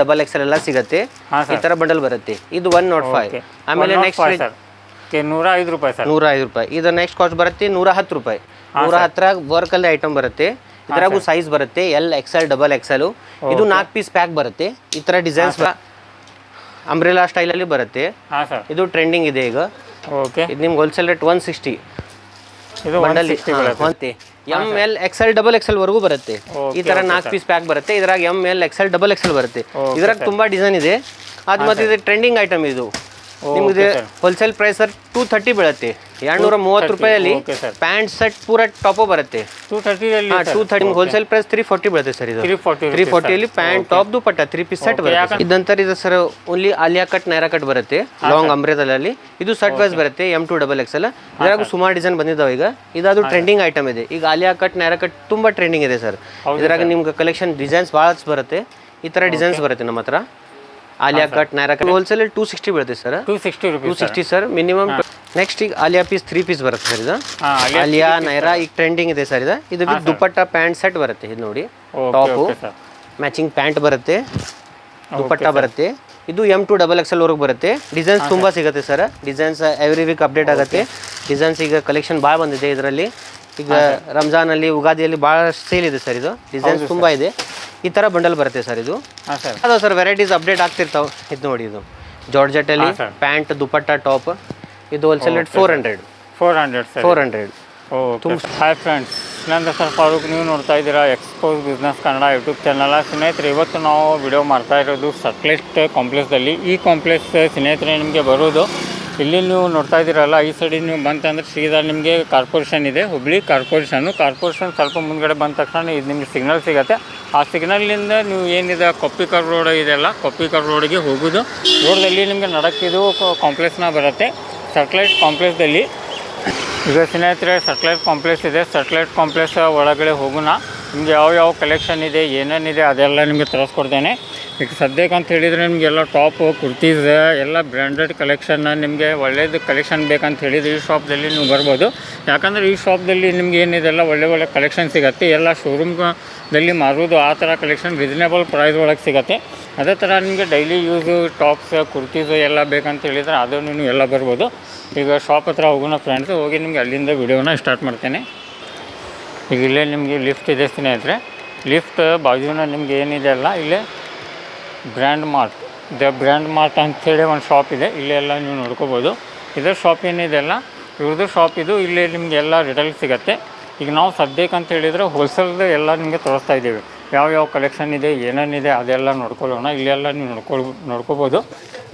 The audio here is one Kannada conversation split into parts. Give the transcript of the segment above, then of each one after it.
ಡಬಲ್ ಎಕ್ಸೆಲ್ ಎಲ್ಲ ಸಿಗುತ್ತೆ. ಈ ತರ ಬಂಡಲ್ ಬರುತ್ತೆ. ಇದು ಒನ್ ನಾಟ್ ಫೈವ್ ಆಮೇಲೆ ನೆಕ್ಸ್ಟ್ ನೂರ ಐದು ರೂಪಾಯಿ ಸರ್. ನೂರ ಐದು ರೂಪಾಯಿ. ಇದು ನೆಕ್ಸ್ಟ್ ಕಾಸ್ಟ್ ಬರುತ್ತೆ ನೂರ ಹತ್ತು ರೂಪಾಯಿ. ನೂರ ಹತ್ತರಾಗ ವರ್ಕ್ ಅಲ್ಲಿ ಐಟಮ್ ಬರುತ್ತೆ. ಇದ್ರಾಗೂ ಸೈಜ್ ಬರುತ್ತೆ ಎಲ್ ಎಕ್ಸೆಲ್ ಡಬಲ್ ಎಕ್ಸೆಲ್ ಇದು ನಾಲ್ಕು ಪೀಸ್ ಪ್ಯಾಕ್ ಬರುತ್ತೆ. ಈ ತರ ಡಿಸೈನ್ಸ್ ಅಂಬ್ರೆಲಾ ಸ್ಟೈಲಲ್ಲಿ ಬರುತ್ತೆ. ಹಾಂ ಸರ್. ಇದು ಟ್ರೆಂಡಿಂಗ್ ಇದೆ ಈಗ. ಓಕೆ ಇದು ನಿಮ್ಗೆ wholesale rate one sixty bundle M L XL double XL ವರೆಗೂ ಬರುತ್ತೆ. ಈ ತರ ನಾಲ್ಕು ಪೀಸ್ ಪ್ಯಾಕ್ ಬರುತ್ತೆ. ಇದ್ರಾಗ M L XL double XL ಬರುತ್ತೆ. ಇದ್ರಾಗ ತುಂಬಾ ಡಿಸೈನ್ ಇದೆ. ಅದ್ ಮತ್ತೆ ಇದು ಟ್ರೆಂಡಿಂಗ್ ಐಟಮ್ ಇದು. ನಿಮ್ಗೆ wholesale price sir. Two thirty ಬೀಳತ್ತೆ. ಎರಡ್ನೂರ ಮೂವತ್ತು ರೂಪಾಯಲ್ಲಿ ಪ್ಯಾಂಟ್ ಸೆಟ್ ಪೂರ ಟಾಪು ಬರುತ್ತೆ. Two thirty wholesale price three forty ಬೀಳುತ್ತೆ ಸರ್ ಇದು. ತ್ರೀ ಫಾರ್ಟಿ ಅಲ್ಲಿ ಫಾರ್ಟಿಯಲ್ಲಿ pant top dupatta three piece set ಬರುತ್ತೆ ಇದಂತರ ಇದು sir only Alia cut Naira cut ಬರುತ್ತೆ ಲಾಂಗ್ ಅಂಬ್ರೆದಲ್ಲಿ ಇದು ಸೆಟ್ ವೈಸ್ ಬರುತ್ತೆ M to double X L ಇದ್ರಾಗ ಸುಮಾರು ಡಿಸೈನ್ ಬಂದಿದ್ದಾವೆ ಈಗ. ಇದಾದ್ರು ಟ್ರೆಂಡಿಂಗ್ ಐಟಮ್ ಇದೆ. ಈಗ ಆಲಿಯಾ ಕಟ್ ನೈರಾ ಕಟ್ ತುಂಬಾ ಟ್ರೆಂಡಿಂಗ್ ಇದೆ ಸರ್. ಇದ್ರಾಗ ನಿಮ್ಗೆ ಕಲೆಕ್ಷನ್ ಡಿಸೈನ್ಸ್ ಭಾಳ ಬರುತ್ತೆ. ಈ ತರ ಡಿಸೈನ್ಸ್ ಬರುತ್ತೆ ನಮ್ಮ ಹತ್ರ. Alia cut Naira cut wholesale two sixty ಬೀಳುತ್ತೆ sir two sixty two sixty sir minimum next ಈಗ ಆಲಿಯಾ ಪೀಸ್ ತ್ರೀ ಪೀಸ್ ಬರುತ್ತೆ ಸರ್ ಇದು. ಆಲಿಯಾ ನೈರಾ ಈಗ ಟ್ರೆಂಡಿಂಗ್ ಇದೆ ಸರ್ ಇದು. ಇದು ದುಪಟ್ಟ ಪ್ಯಾಂಟ್ ಸೆಟ್ ಬರುತ್ತೆ ಇದು ನೋಡಿ. ಟಾಪು ಮ್ಯಾಚಿಂಗ್ ಪ್ಯಾಂಟ್ ಬರುತ್ತೆ. ದುಪ್ಪಟ್ಟ ಬರುತ್ತೆ. ಇದು M to double X L ವರೆಗೂ ಬರುತ್ತೆ. ಡಿಸೈನ್ಸ್ ತುಂಬಾ ಸಿಗುತ್ತೆ sir designs every week update ಆಗುತ್ತೆ. ಡಿಸೈನ್ಸ್ ಈಗ ಕಲೆಕ್ಷನ್ ಭಾಳ ಬಂದಿದೆ ಇದರಲ್ಲಿ. ಈಗ ರಂಜಾನ್ ಅಲ್ಲಿ ಉಗಾದಿಯಲ್ಲಿ ಭಾಳ ಸೇಲ್ ಇದೆ ಸರ್ ಇದು. ಡಿಸೈನ್ಸ್ ತುಂಬ ಇದೆ. ಈ ತರ ಬಂಡಲ್ ಬರುತ್ತೆ ಸರ್ ಇದು. ಹಾಂ ಸರ್. ಅದು ಸರ್ ವೆರೈಟೀಸ್ ಅಪ್ಡೇಟ್ ಆಗ್ತಿರ್ತಾವೆ. ಇದು ನೋಡಿ ಇದು. ಜಾರ್ಜೆಟ್ ಅಲ್ಲಿ ಪ್ಯಾಂಟ್ ದುಪಟ್ಟ ಟಾಪ್. ಇದು wholesale rate four hundred four hundred sir. Four hundred hi friends ನನ್ನ ಸರ್ ಫಾರೂಕ್ ನೀವು ನೋಡ್ತಾ ಇದ್ದೀರಾ expose business Kannada YouTube channel ಸ್ನೇಹಿತರೆ ಇವತ್ತು ನಾವು ವಿಡಿಯೋ ಮಾಡ್ತಾ ಇರೋದು ಸಕ್ಲೆಸ್ಟ್ ಕಾಂಪ್ಲೆಕ್ಸ್ದಲ್ಲಿ ಈ ಕಾಂಪ್ಲೆಕ್ಸ್ ಸ್ನೇಹಿತರೆ ನಿಮಗೆ ಬರೋದು ಇಲ್ಲಿ ನೀವು ನೋಡ್ತಾ ಇದ್ದೀರಲ್ಲ, ಈ ಸೈಡಿಗೆ ನೀವು ಬಂತಂದ್ರೆ ಸೀದಾ ನಿಮಗೆ ಕಾರ್ಪೊರೇಷನ್ ಇದೆ, ಹುಬ್ಳಿ ಕಾರ್ಪೊರೇಷನ್ನು ಕಾರ್ಪೊರೇಷನ್ ಸ್ವಲ್ಪ ಮುಂದ್ಗಡೆ ಬಂದ ತಕ್ಷಣ ಇದು ನಿಮಗೆ ಸಿಗ್ನಲ್ ಸಿಗುತ್ತೆ. ಆ ಸಿಗ್ನಲ್ಲಿಂದ ನೀವು ಏನಿದೆ ಕೊಪ್ಪಿಕರ್ ರೋಡ್ ಇದೆಯಲ್ಲ ಕೊಪ್ಪಿಕರ್ ರೋಡಿಗೆ ಹೋಗೋದು. ರೋಡಲ್ಲಿ ನಿಮಗೆ ನಡಕ್ಕಿದು ಕಾಂಪ್ಲೆಕ್ಸ್ನ ಬರುತ್ತೆ. ಸಟ್ಲೈಟ್ ಕಾಂಪ್ಲೆಕ್ಸ್ದಲ್ಲಿ ಈಗ ಸ್ನೇಹಿತರೆ ಸಟ್ಲೈಟ್ ಕಾಂಪ್ಲೆಕ್ಸ್ ಇದೆ. ಸಟ್ಲೈಟ್ ಕಾಂಪ್ಲೆಕ್ಸ್ ಒಳಗಡೆ ಹೋಗೋಣ. ನಿಮ್ಗೆ ಯಾವ ಯಾವ ಕಲೆಕ್ಷನ್ ಇದೆ, ಏನೇನಿದೆ ಅದೆಲ್ಲ ನಿಮಗೆ ತರಿಸ್ಕೊಡ್ತೇನೆ. ಈಗ ಸದ್ಯಕ್ಕೆ ಅಂತ ಹೇಳಿದರೆ ನಿಮಗೆಲ್ಲ ಟಾಪು ಕುರ್ತೀಸ್, ಎಲ್ಲ ಬ್ರ್ಯಾಂಡೆಡ್ ಕಲೆಕ್ಷನ್ ನಿಮಗೆ ಒಳ್ಳೇದು ಕಲೆಕ್ಷನ್ ಬೇಕಂತ ಹೇಳಿದರೆ ಈ ಶಾಪ್ದಲ್ಲಿ ನೀವು ಬರ್ಬೋದು. ಯಾಕಂದರೆ ಈ ಶಾಪ್ದಲ್ಲಿ ನಿಮ್ಗೆ ಏನಿದೆಲ್ಲ ಒಳ್ಳೆ ಒಳ್ಳೆ ಕಲೆಕ್ಷನ್ ಸಿಗುತ್ತೆ. ಎಲ್ಲ ಶೋರೂಮ್ದಲ್ಲಿ ಮಾರೋದು ಆ ಥರ ಕಲೆಕ್ಷನ್ ರೀಸನೇಬಲ್ ಪ್ರೈಸ್ ಒಳಗೆ ಸಿಗುತ್ತೆ. ಅದೇ ಥರ ನಿಮಗೆ ಡೈಲಿ ಯೂಸು ಟಾಪ್ಸ್ ಕುರ್ತೀಸು ಎಲ್ಲ ಬೇಕಂತ ಹೇಳಿದರೆ ಅದನ್ನು ನೀವು ಎಲ್ಲ ಬರ್ಬೋದು. ಈಗ ಶಾಪ್ ಹತ್ರ ಹೋಗೋಣ ಫ್ರೆಂಡ್ಸು ಹೋಗಿ ನಿಮಗೆ ಅಲ್ಲಿಂದ ವಿಡಿಯೋನ ಸ್ಟಾರ್ಟ್ ಮಾಡ್ತೇನೆ. ಈಗ ಇಲ್ಲೇ ನಿಮಗೆ ಲಿಫ್ಟ್ ಇದೆ ಸ್ನೇಹಿತರೆ. ಲಿಫ್ಟ್ ಬಾಜುನ ನಿಮ್ಗೆ ಏನಿದೆ ಅಲ್ಲ, ಇಲ್ಲೇ brand mart the brand mart ಅಂಥೇಳಿ ಒಂದು ಶಾಪ್ ಇದೆ. ಇಲ್ಲೆಲ್ಲ ನೀವು ನೋಡ್ಕೋಬೋದು. ಇದರ ಶಾಪ್ ಏನಿದೆ ಅಲ್ಲ? ಇವ್ರದ್ದು ಶಾಪ್ ಇದು. ಇಲ್ಲಿ ನಿಮಗೆ ಎಲ್ಲ ರಿಟೇಲ್ ಸಿಗುತ್ತೆ. ಈಗ ನಾವು ಸದ್ಯಕ್ಕೆ ಅಂತ ಹೇಳಿದರೆ ಹೋಲ್ಸೇಲ್ದು ಎಲ್ಲ ನಿಮಗೆ ತೋರಿಸ್ತಾ ಇದ್ದೀವಿ. ಯಾವ ಯಾವ ಕಲೆಕ್ಷನ್ ಇದೆ, ಏನೇನಿದೆ ಅದೆಲ್ಲ ನೋಡ್ಕೊಳ್ಳೋಣ. ಇಲ್ಲೆಲ್ಲ ನೀವು ನೋಡ್ಕೊಳ್, ನೋಡ್ಕೋಬೋದು.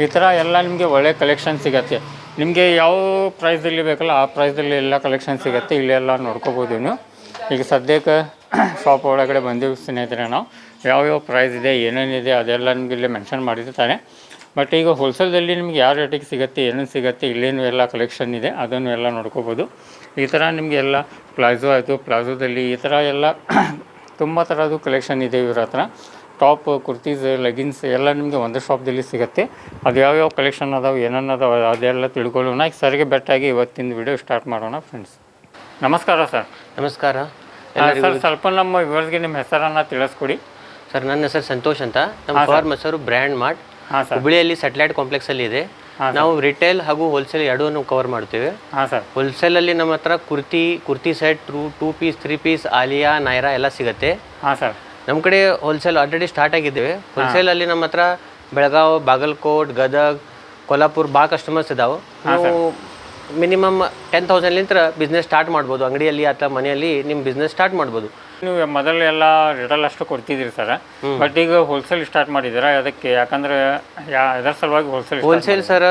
ಈ ಥರ ಎಲ್ಲ ನಿಮಗೆ ಒಳ್ಳೆ ಕಲೆಕ್ಷನ್ ಸಿಗುತ್ತೆ. ನಿಮಗೆ ಯಾವ ಪ್ರೈಸಲ್ಲಿ ಬೇಕಲ್ಲ ಆ ಪ್ರೈಸಲ್ಲಿ ಎಲ್ಲ ಕಲೆಕ್ಷನ್ ಸಿಗುತ್ತೆ. ಇಲ್ಲೆಲ್ಲ ನೋಡ್ಕೋಬೋದು ನೀವು. ಈಗ ಸದ್ಯಕ್ಕೆ ಶಾಪ್ ಒಳಗಡೆ ಬಂದೀವಿ ಸ್ನೇಹಿತರೆ ನಾವು. ಯಾವ್ಯಾವ ಪ್ರೈಸ್ ಇದೆ ಏನೇನಿದೆ ಅದೆಲ್ಲ ನಿಮಗೆ ಇಲ್ಲಿ ಮೆನ್ಷನ್ ತಾನೆ ಬಟ್ ಈಗ ಹೋಲ್ಸೇಲ್ದಲ್ಲಿ ನಿಮ್ಗೆ ಯಾವ ರೇಟಿಗೆ ಸಿಗುತ್ತೆ ಏನೇನು ಸಿಗುತ್ತೆ ಇಲ್ಲೇನು ಎಲ್ಲ ಕಲೆಕ್ಷನ್ ಇದೆ ಅದನ್ನು ಎಲ್ಲ ನೋಡ್ಕೋಬೋದು. ಈ ಥರ ನಿಮಗೆ ಎಲ್ಲ ಪ್ಲಾಜೋ ಆಯಿತು ಪ್ಲಾಜೋದಲ್ಲಿ ಈ ಥರ ಎಲ್ಲ ತುಂಬ ಥರದ್ದು ಕಲೆಕ್ಷನ್ ಇದೆ ಇವ್ರ ಹತ್ರ. ಟಾಪ್ ಕುರ್ತೀಸ್ ಲೆಗಿನ್ಸ್ ಎಲ್ಲ ನಿಮಗೆ ಒಂದೇ ಶಾಪ್ದಲ್ಲಿ ಸಿಗುತ್ತೆ. ಅದು ಯಾವ್ಯಾವ ಕಲೆಕ್ಷನ್ ಅದಾವೆ ಏನೇನು ಅದಾವೆ ಅದೆಲ್ಲ ತಿಳ್ಕೊಳ್ಳೋಣ. ಈಗ ಸರಿಗೆ ಬೆಟ್ಟಾಗಿ ಇವತ್ತಿನ ವಿಡಿಯೋ ಸ್ಟಾರ್ಟ್ ಮಾಡೋಣ ಫ್ರೆಂಡ್ಸ್ ನಮಸ್ಕಾರ ಸರ್ ನಮಸ್ಕಾರ. ಸರ್ ಸ್ವಲ್ಪ ನಮ್ಮ ವಿವರ್ಸ್ಗೆ ನಿಮ್ಮ ಹೆಸರನ್ನು ತಿಳಿಸ್ಕೊಡಿ. ಸರ್ ನನ್ನ ಹೆಸರು ಸಂತೋಷ್ ಅಂತ. ನಮ್ಮ ಫಾರ್ಮ್ ಹೆಸರು ಬ್ರ್ಯಾಂಡ್ ಮಾರ್ಟ್ ಹುಬ್ಳಿಯಲ್ಲಿ ಸ್ಯಾಟಲೈಟ್ ಕಾಂಪ್ಲೆಕ್ಸ್ ಅಲ್ಲಿ ಇದೆ. ನಾವು ರಿಟೇಲ್ ಹಾಗೂ ಹೋಲ್ಸೇಲ್ ಎರಡೂ ಕವರ್ ಮಾಡ್ತೇವೆ. ಹೋಲ್ಸೇಲ್ ಅಲ್ಲಿ ನಮ್ಮ ಹತ್ರ kurti kurti set two two piece three piece Alia Naira ಎಲ್ಲ ಸಿಗುತ್ತೆ. ನಮ್ಮ ಕಡೆ ಹೋಲ್ಸೇಲ್ ಆಲ್ರೆಡಿ ಸ್ಟಾರ್ಟ್ ಆಗಿದ್ದೇವೆ. ಹೋಲ್ಸೇಲ್ ಅಲ್ಲಿ ನಮ್ಮ ಹತ್ರ ಬೆಳಗಾವ್ ಬಾಗಲಕೋಟ್ ಗದಗ್ ಕೊಲ್ಲಾಪುರ್ ಭಾಳ ಕಸ್ಟಮರ್ಸ್ ಇದಾವೆ. ನಾವು ಮಿನಿಮಮ್ ಟೆನ್ ತೌಸಂಡ್ಲಿಂತ್ರ ಬಿಸ್ನೆಸ್ ಸ್ಟಾರ್ಟ್ ಮಾಡ್ಬೋದು. ಅಂಗಡಿಯಲ್ಲಿ ಅಥವಾ ಮನೆಯಲ್ಲಿ ನಿಮ್ಮ ಬಿಸ್ನೆಸ್ ಸ್ಟಾರ್ಟ್ ಮಾಡ್ಬೋದು. ನೀವು ಮೊದಲು ಎಲ್ಲ ರಿಟೇಲ್ ಅಷ್ಟು ಕೊಡ್ತಿದ್ದೀರಿ ಸರ್. ಬಟ್ ಈಗ ಹೋಲ್ಸೇಲ್ ಸ್ಟಾರ್ಟ್ ಮಾಡಿದ್ದೀರಾ? ಅದಕ್ಕೆ ಯಾಕಂದ್ರೆ ಯಾ ಅದರ ಸಲುವಾಗಿ ಹೋಲ್ಸೇಲ್ ಹೋಲ್ಸೇಲ್ ಸರ್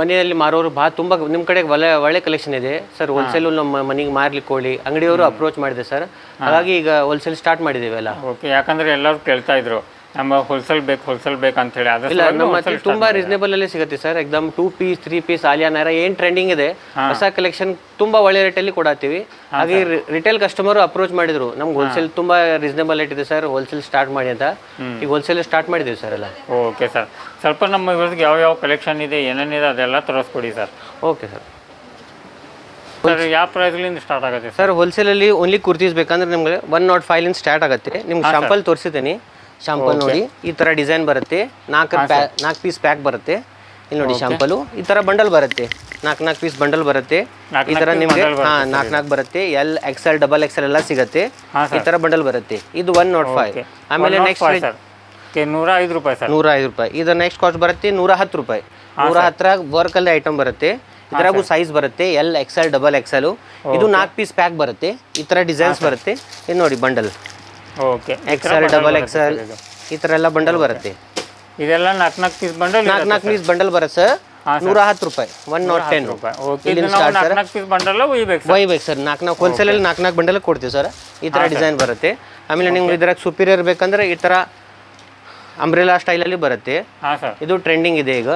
ಮನೆಯಲ್ಲಿ ಮಾರೋರು ಭಾಳ ತುಂಬ ನಿಮ್ಮ ಕಡೆ ಒಳ್ಳೆ ಒಳ್ಳೆ ಕಲೆಕ್ಷನ್ ಇದೆ. ಸರ್ ಹೋಲ್ಸೇಲು ನಮ್ಮ ಮನೆಗೆ ಮಾರ್ಲಿಕ್ಕೆ ಕೋಳಿ ಅಂಗಡಿಯವರು ಅಪ್ರೋಚ್ ಮಾಡಿದೆ ಸರ್. ಹಾಗಾಗಿ ಈಗ ಹೋಲ್ಸೇಲ್ ಸ್ಟಾರ್ಟ್ ಮಾಡಿದ್ದೀವಿ ಎಲ್ಲ. ಓಕೆ ಯಾಕಂದ್ರೆ ಎಲ್ಲರೂ ಕೇಳ್ತಾ ಇದ್ರು. ನಮ್ಮ ಹೋಲ್ಸೇಲ್ ಬೇಕು ಹೋಲ್ಸೇಲ್ ಬೇಕು ಅಂತ ಹೇಳಿ ಇಲ್ಲ ನಮ್ಮ ಹತ್ರ ತುಂಬಾ ರೀಸನೇಬಲ್ ಅಲ್ಲಿ ಸಿಗುತ್ತೆ ಸರ್. ಎಕ್ದಮ್ two piece three piece Alia Naira ಏನ್ ಟ್ರೆಂಡಿಂಗ್ ಇದೆ ಹೊಸ ಕಲೆಕ್ಷನ್ ತುಂಬಾ ಒಳ್ಳೆ ರೇಟಲ್ಲಿ ಕೊಡತ್ತೀವಿ ಹಾಗೆ ರಿಟೇಲ್ ಕಸ್ಟಮರ್ ಅಪ್ರೋಚ್ ಮಾಡಿದ್ರು. ನಮ್ಗೆ ಹೋಲ್ಸೇಲ್ ತುಂಬಾ ರೀಸನೇಬಲ್ ರೇಟ್ ಇದೆ ಸರ್. ಹೋಲ್ಸೇಲ್ ಸ್ಟಾರ್ಟ್ ಮಾಡಿ ಅಂತ. ಈಗ ಹೋಲ್ಸೇಲ್ ಸ್ಟಾರ್ಟ್ ಮಾಡಿದೀವಿ ಸರ್ ಎಲ್ಲ. ಓಕೆ ಸರ್ ಸ್ವಲ್ಪ ನಮ್ಮ ಇವ್ರಿಗೆ ಯಾವ ಯಾವ ಕಲೆಕ್ಷನ್ ಇದೆ ಏನೇನಿದೆ ಅದೆಲ್ಲ ತೋರಿಸ್ಕೊಡಿ ಸರ್ ಓಕೆ ಸರ್ ಸರ್ ಯಾವ ಪ್ರೈಸ್ಲಿಂದ ಸ್ಟಾರ್ಟ್ ಆಗುತ್ತೆ ಸರ್ ಹೋಲ್ಸೇಲಲ್ಲಿ ಹೋಲ್ಸೇಲ್ ಅಲ್ಲಿ ಓನ್ಲಿ ಕುರ್ತೀಸ್ ಬೇಕಂದ್ರೆ ನಿಮ್ಗೆ ಒನ್ ನಾಟ್ ಫೈವ್ಲಿಂದ ಸ್ಟಾರ್ಟ್ ಆಗುತ್ತೆ. ನಿಮ್ಗೆ ಶಾಂಪಲ್ ತೋರಿಸಿದ್ದೀನಿ ಶಾಂಪಲ್ ನೋಡಿ. ಈ ತರ ಡಿಸೈನ್ ಬರುತ್ತೆ. ನಾಲ್ಕು ನಾಲ್ಕು ಪೀಸ್ ಪ್ಯಾಕ್ ಬರುತ್ತೆ. ಇಲ್ಲಿ ನೋಡಿ ಶಾಂಪಲು ಈ ತರ ಬಂಡಲ್ ಬರುತ್ತೆ. ನಾಲ್ಕು ನಾಲ್ಕು ಪೀಸ್ ಬಂಡಲ್ ಬರುತ್ತೆ. ಈ ತರ ನಿಮ್ಗೆ ಹಾ ನಾಲ್ಕು ನಾಲ್ಕು ಬರುತ್ತೆ. ಎಲ್ ಎಕ್ಸೆಲ್ ಡಬಲ್ ಎಕ್ಸೆಲ್ ಎಲ್ಲ ಸಿಗುತ್ತೆ. ಈ ತರ ಬಂಡಲ್ ಬರುತ್ತೆ. ಇದು ಒನ್ ನಾಟ್ ಫೈವ್ ಆಮೇಲೆ ನೆಕ್ಸ್ಟ್ ನೂರ ಐದು ರೂಪಾಯಿ ಸರ್ ನೂರ ಐದು ರೂಪಾಯಿ. ಇದು ನೆಕ್ಸ್ಟ್ ಕಾಸ್ಟ್ ಬರುತ್ತೆ ನೂರ ಹತ್ತು ರೂಪಾಯಿ. ನೂರ ಹತ್ರ ವರ್ಕ್ ಅಲ್ಲಿ ಐಟಮ್ ಬರುತ್ತೆ. ಇದ್ರಾಗೂ ಸೈಜ್ ಬರುತ್ತೆ. ಎಲ್ ಎಕ್ಸೆಲ್ ಡಬಲ್ ಎಕ್ಸೆಲ್ ಇದು ನಾಲ್ಕು ಪೀಸ್ ಪ್ಯಾಕ್ ಬರುತ್ತೆ. ಈ ತರ ಡಿಸೈನ್ಸ್ ಬರುತ್ತೆ. ಇದು ನೋಡಿ bundle okay XL double XL ಈ ತರ ಎಲ್ಲ ಬಂಡಲ್ ಬರುತ್ತೆ. ಇದೆಲ್ಲ ನಾಲ್ಕು ನಾಲ್ಕು ಪೀಸ್ ಬಂಡಲ್ ನಾಲ್ಕು ನಾಲ್ಕು ಪೀಸ್ ಬಂಡಲ್ ಬರುತ್ತೆ ಸರ್. ನೂರ ಹತ್ತು ರೂಪಾಯಿ. ಒನ್ ನಾಟ್ ಟೆನ್ ಒಯ್ಬೇಕು ಸರ್. ನಾಲ್ಕು ನಾಲ್ಕು ಹೋಲ್ಸೇಲಲ್ಲಿ ನಾಲ್ಕು ನಾಲ್ಕು ಬಂಡಲ್ ಕೊಡ್ತೀವಿ ಸರ್. ಈ ಥರ ಡಿಸೈನ್ ಬರುತ್ತೆ. ಆಮೇಲೆ ನಿಮ್ಗೆ ಇದ್ರಾಗ ಸುಪೀರಿಯರ್ ಬೇಕಂದ್ರೆ ಈ ಥರ ಅಂಬ್ರೆಲಾ ಸ್ಟೈಲಲ್ಲಿ ಬರುತ್ತೆ. ಇದು ಟ್ರೆಂಡಿಂಗ್ ಇದೆ ಈಗ.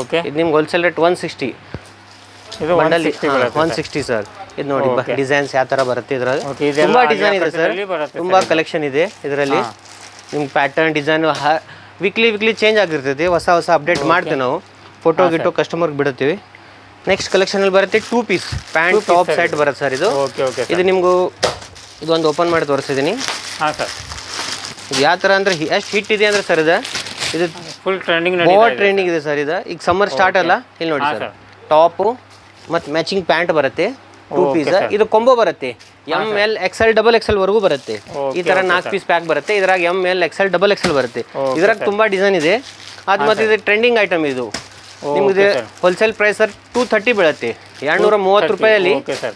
ಓಕೆ ಇದು ನಿಮ್ಗೆ wholesale rate one sixty bundle sixty one sixty sir. ಇದು ನೋಡಿ ಡಿಸೈನ್ಸ್ ಯಾವ ಥರ ಬರುತ್ತೆ ಇದ್ರಲ್ಲಿ? ತುಂಬಾ ಡಿಸೈನ್ ಇದೆ ಸರ್. ತುಂಬಾ ಕಲೆಕ್ಷನ್ ಇದೆ? ಇದರಲ್ಲಿ. ನಿಮ್ಗೆ pattern design weekly weekly change ಆಗಿರ್ತೈತಿ. ಹೊಸ ಹೊಸ ಅಪ್ಡೇಟ್ ಮಾಡ್ತೀವಿ ನಾವು. ಫೋಟೋ ಗಿಟೋ ಕಸ್ಟಮರ್ಗೆ ಬಿಡುತ್ತೀವಿ. ನೆಕ್ಸ್ಟ್ ಕಲೆಕ್ಷನಲ್ಲಿ ಬರುತ್ತೆ two piece pant top set ಬರುತ್ತೆ ಸರ್ ಇದು. ಇದು ನಿಮಗೂ ಇದೊಂದು ಓಪನ್ ಮಾಡಿ ತೋರಿಸಿದ್ದೀನಿ ಹಾಂ ಸರ್. ಇದು ಯಾವ ಥರ ಅಂದರೆ ಎಷ್ಟು ಹಿಟ್ ಇದೆ ಅಂದರೆ ಸರ್ ಇದು? ಇದು ಫುಲ್ ಟ್ರೆಂಡಿಂಗ್ ಓವರ್ ಟ್ರೆಂಡಿಂಗ್ ಇದೆ ಸರ್. ಇದು ಈಗ ಸಮ್ಮರ್ ಸ್ಟಾರ್ಟ್ ಅಲ್ಲ? ಇಲ್ಲಿ ನೋಡಿ ಸರ್. ಟಾಪು ಮತ್ತು ಮ್ಯಾಚಿಂಗ್ ಪ್ಯಾಂಟ್ ಬರುತ್ತೆ. ಟೂ ಪೀಸ್ ಇದು ಕೊಂಬೋ ಬರುತ್ತೆ. M L XL double XL ವರೆಗೂ ಬರುತ್ತೆ. ಈ ತರ ನಾಲ್ಕು ಪೀಸ್ ಪ್ಯಾಕ್ ಬರುತ್ತೆ. ಇದ್ರಾಗ M L XL double XL ಬರುತ್ತೆ. ಇದ್ರಾಗ ತುಂಬಾ ಡಿಸೈನ್ ಇದೆ. ಅದು ಮತ್ತೆ ಇದು ಟ್ರೆಂಡಿಂಗ್ ಐಟಮ್ ಇದು. ನಿಮ್ಗೆ wholesale price sir two thirty ಬೀಳುತ್ತೆ. ಎರಡ್ನೂರ ಮೂವತ್ತು ರೂಪಾಯಲ್ಲಿ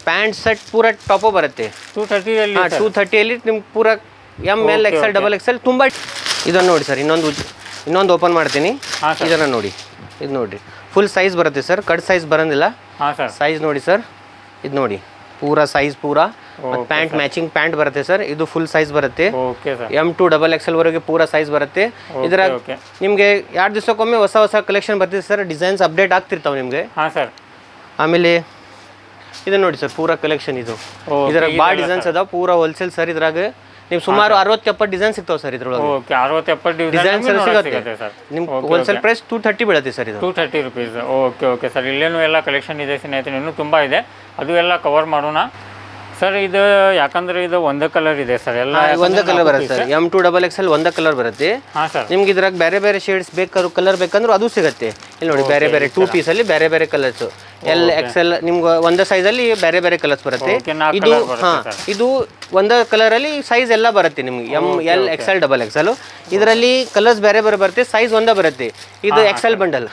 ಪ್ಯಾಂಟ್ ಸೆಟ್ ಪೂರ ಟಾಪು ಬರುತ್ತೆ. ಟೂ ಥರ್ಟಿಯಲ್ಲಿ ನಿಮ್ಗೆ ಪೂರ M L XL double L ತುಂಬಾ ಇದನ್ನು ನೋಡಿ ಸರ್ ಇನ್ನೊಂದು ಇನ್ನೊಂದು ಓಪನ್ ಮಾಡ್ತೀನಿ. ಇದನ್ನ ನೋಡಿ. ಇದು ನೋಡಿರಿ. ಫುಲ್ ಸೈಜ್ ಬರುತ್ತೆ ಸರ್ ಕಟ್ ಸೈಜ್ ಬರೋದಿಲ್ಲ ಸೈಜ್ ನೋಡಿ ಸರ್ ಇದು ನೋಡಿ ಪೂರ ಸೈಜ್ ಪೂರ ಪ್ಯಾಂಟ್ ಮ್ಯಾಚಿಂಗ್ ಪ್ಯಾಂಟ್ ಬರುತ್ತೆ ಸರ್ ಇದು ಫುಲ್ ಸೈಜ್ ಬರುತ್ತೆ. ಎಂ ಟು ಡಬಲ್ ಎಕ್ಸೆಲ್ ವರೆಗೆ ಪೂರ ಸೈಜ್ ಬರುತ್ತೆ. ಇದರ ನಿಮ್ಗೆ ಎರಡು ದಿವಸಕ್ಕೊಮ್ಮೆ ಹೊಸ ಹೊಸ ಕಲೆಕ್ಷನ್ ಬರ್ತಿದೆ ಸರ್ ಡಿಸೈನ್ಸ್ ಅಪ್ಡೇಟ್ ಆಗ್ತಿರ್ತಾವೆ ನಿಮಗೆ? ಸರ್ ಆಮೇಲೆ ಇದು ನೋಡಿ ಸರ್ ಪೂರ ಕಲೆಕ್ಷನ್ ಇದು. ಇದರ ಇದ್ರಾಗ ಭಾಳ ಡಿಸೈನ್ಸ್ ಅದಾವ ಪೂರ ಹೋಲ್ಸೇಲ್ ಸರ್ ಇದ್ರಾಗ. ನೀವು ಸುಮಾರು ಅರವತ್ತು ಎಪ್ಪತ್ತು ಡಿಸೈನ್ ಸಿಗ್ತಾವೆ ಸರ್ ಇದ್ರೊಳಗೆ. ಅರವತ್ತು ಎಪ್ಪತ್ತು ಡಿಸೈನ್ ಸಿಗುತ್ತೆ. ಹೋಲ್ಸೇಲ್ ಪ್ರೈಸ್ ಟೂ ಥರ್ಟಿ ಬೀಳುತ್ತೆ ಸರ್ ಇದು. Two thirty rupees okay okay sir ಇಲ್ಲೇನು ಎಲ್ಲ ಕಲೆಕ್ಷನ್ ಇದೆ ಸ್ನೇಹಿತರೆ ಇನ್ನೂ ತುಂಬ ಇದೆ. ಅದು ಎಲ್ಲ ಕವರ್ ಮಾಡೋಣ. ಸರ್ ಇದು ಯಾಕಂದ್ರೆ ಇದು ಒಂದೇ ಕಲರ್ ಇದೆ ಸರ್ ಎಲ್ಲ ಒಂದೇ ಕಲರ್ ಬರುತ್ತೆ sir M to double X L ಒಂದೇ ಕಲರ್ ಬರುತ್ತೆ. ನಿಮ್ಗೆ ಇದ್ರಾಗ ಬೇರೆ ಬೇರೆ ಶೇಡ್ಸ್ ಬೇಕಾದ್ರು ಕಲರ್ ಬೇಕಂದ್ರೆ ಅದು ಸಿಗುತ್ತೆ. ಇಲ್ಲಿ ನೋಡಿ ಬೇರೆ ಬೇರೆ ಟೂ ಪೀಸ್ ಅಲ್ಲಿ ಬೇರೆ ಬೇರೆ ಕಲರ್ಸ್ ಎಲ್ ಎಕ್ಸ್ ಎಲ್ ನಿಮ್ಗೆ ಒಂದೇ ಸೈಜಲ್ಲಿ ಬೇರೆ ಬೇರೆ ಕಲರ್ಸ್ ಬರುತ್ತೆ. ಇದು ಹಾ ಇದು ಒಂದೇ ಕಲರಲ್ಲಿ ಸೈಜ್ ಎಲ್ಲ ಬರುತ್ತೆ ನಿಮ್ಗೆ. M L X L double X L ಇದರಲ್ಲಿ ಕಲರ್ಸ್ ಬೇರೆ ಬೇರೆ ಬರುತ್ತೆ ಸೈಜ್ ಒಂದೇ ಬರುತ್ತೆ. ಇದು ಎಕ್ಸ್ ಎಲ್ ಬಂಡಲ್